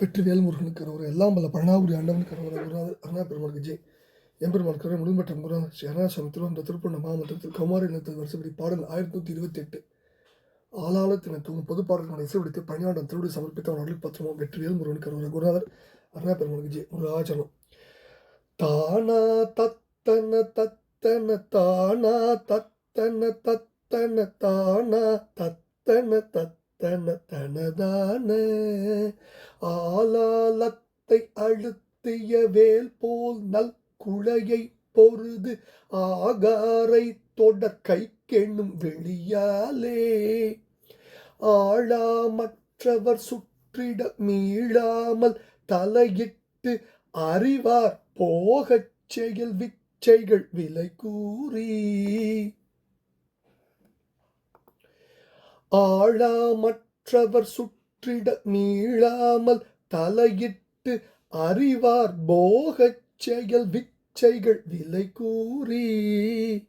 வெற்றி வேல்முருகனுக்கு ஒரு எல்லாம் வல்ல பழனாபுரி ஆண்டவனுக்கு ஒரு அருணா பெருமாளுக்கு ஜெய் எம்பெருமான் கரை முழுமற்ற குருநாதர் ஸ்ரீ அருணாசாமி திருவந்த திருப்பண்ண மாமன்றத்தில் கௌமாரி இனத்தில் வருஷப்படி பாடல் ஆயிரத்தி நூற்றி இருபத்தி எட்டு ஆளாளத்தின தூங்கும் பொது பாடல்களை இசைப்படுத்தி பணியாண்டம் திருவிடி சமர்ப்பித்தவன் அருள் பத்திரமும் வெற்றிவேல் முருகன் ஒரு குருநாதர் அருணா பெருமாளுக்கு ஜெய் முருகாச்சலம் தானா தத்தன தத்தன தானா தத்தன தத்தன தானா தத்தன தன தனதான ஆலாலத்தை அழுத்திய வேல் போல் நல் குழையை பொருது ஆகாரை தொட கை கெண்ணும் வெளியாலே. ஆழாமற்றவர் சுற்றிட மீளாமல் தலையிட்டு அறிவார் போகச் செயல் விச்சைகள் விலை கூறி. ஆழாமற்றவர் சுற்றிட மீளாமல் தலையிட்டு அறிவார் போகச் செயல் விச்சைகள் விலை கூறி.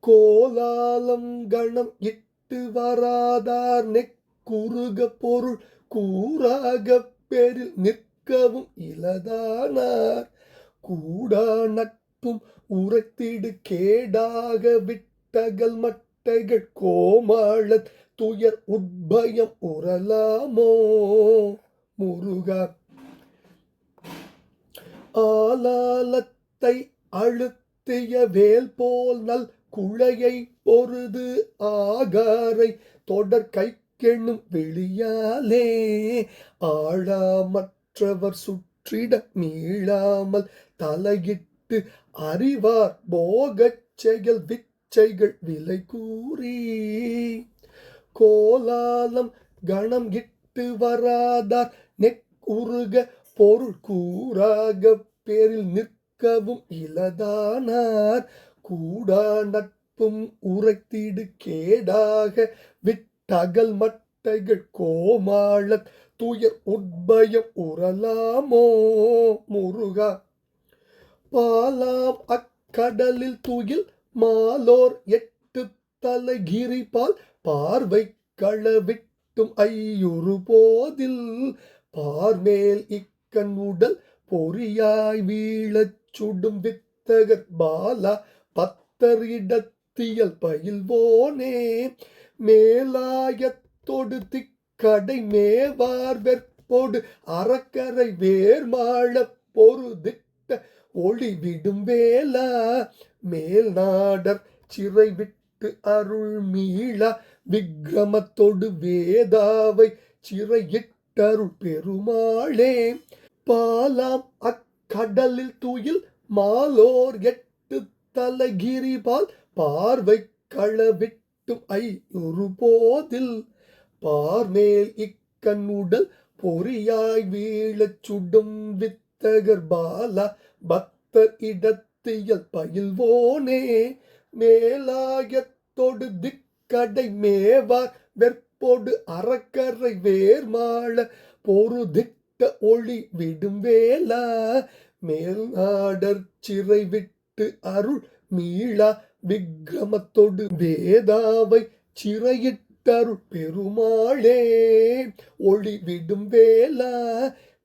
கோலாலம் கணம் இட்டு வராதார் நெக்குருக பொருள் கூறாக பேரில் நிற்கவும் இலதானார். கூடா நட்பும் உரைத்திடு கேடாக விட்டகல் மட்டைகள் கோமாளத் துயர் உட்பயம் உரலாமோ முருகா ஆலாலத்தை அழுத்திய வேல் போல் நல் குழையை பொருது ஆகாரை தொடர் கை கெண்ணும் வெளியாலே. ஆழாமற்றவர் சுற்றிட மீளாமல் தலையிட்டு அறிவார் போகச் செயல் விச்சைகள் விலை கூறி கோலாலம் கணம் இட்டு வராதார். நெக்குருக பொருள் கூறாக பேரில் நிற்கவும் இலதானார். கூடா நட்பும் உரைத்திடு கேடாக விட்டகல் மட்டைகள் கோமாளத் துயர் உட்பயம் உரலாமோ முருகா. பாலாம் அக்கடலில் துயில் மாலோர் எட்டு தலைகிரிபால் பார்வை களவிட்டும் ஐயுறு போதில் பார்மேல் இக்கண் உடல் பொறியாய் வீழச் சுடும் வித்தகர் பாலா பத்தரிடத்தியல் பயில்வோனே மேலாயத்தொடு திக்கடை மேவார் வெற்போடு அறக்கரை வேர்மாள பொருதிட்ட ஒளி விடும் வேலா மேல் நாடர் சிறை விட்டு அருள் மீளா விக்ரமத்தொடு வேதாவை சிறையிட்டருள் பெருமாளே. பாலாம் அக்கடலில் தூயில் மாலோர் எட்டு தலகிரிபால் பார்வை களவிட்டும் ஐ ஒரு போதில். பார்மேல் இக்கண்ணுடல் பொறியாய் வீழச் சுடும் வித்தகர் பாலா பக்தர் இடத்தியல் பயில்வோனே. மேலாயத்தொடு கடை மேவார் வெற்போடு அறக்கரை வேர்மாள பொருதிட்ட ஒளி விடும் வேலா மேல் நாடர் சிறை விட்டு அருள் மீளா விக்ரமத்தொடு வேதாவை சிறையிட்டருள் பெருமாளே ஒளி விடும் வேலா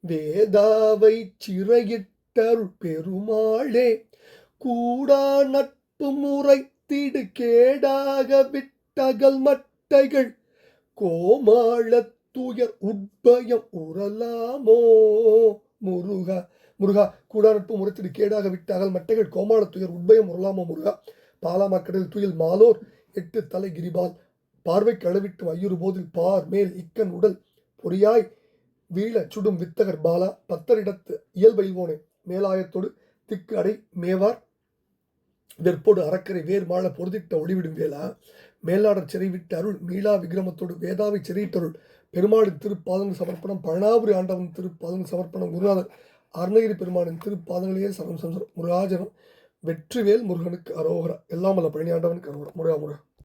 வேதாவை சிறையிட்டருள் பெருமாளே. கூடா நட்பு முறைத்திடு கேடாக விட்டு தகல் மட்டைகள் கோமாள துயர் உட்பயம் உரலாமோ முருகா முருகா கூடாநட்பு முறைத்திடு கேடாக விட்டார்கள் மட்டைகள் கோமாள துயர் உட்பயம் உரலாமோ முருகா? பாலாமக்கடல் துயில் மாலோர் எட்டு தலை கிரிபால் பார்வை களவிட்டு ஐயுறு போதில் பார் மேல் இக்கன் உடல் பொறியாய் வீழ சுடும் வித்தகர் பாலா பத்தரிடத்து இயல்பயில்வோனே மேலாயத்தோடு திக்கு அடை மேவார் வெற்போடு அறக்கரை வேர் மாழ பொருதிட்ட ஒளிவிடும் வேளா. மேலாடர் சிறைவிட்டு அருள் மீளா விக்ரமத்தோடு வேதாவை சிறையிட்டருள். பெருமாளின் திருப்பாதங்கள் சமர்ப்பணம் பழனாபுரி ஆண்டவன் திருப்பாதங்கள் சமர்ப்பணம் குருநாதர் அருணகிரி பெருமானின் திருப்பாதங்களையே சரம் சம்சரம் முருகாஜனம் வெற்றிவேல் முருகனுக்கு அரோகரா. எல்லாம் வல்ல பழனி ஆண்டவனுக்கு அரோகரா. முருகா முருகா.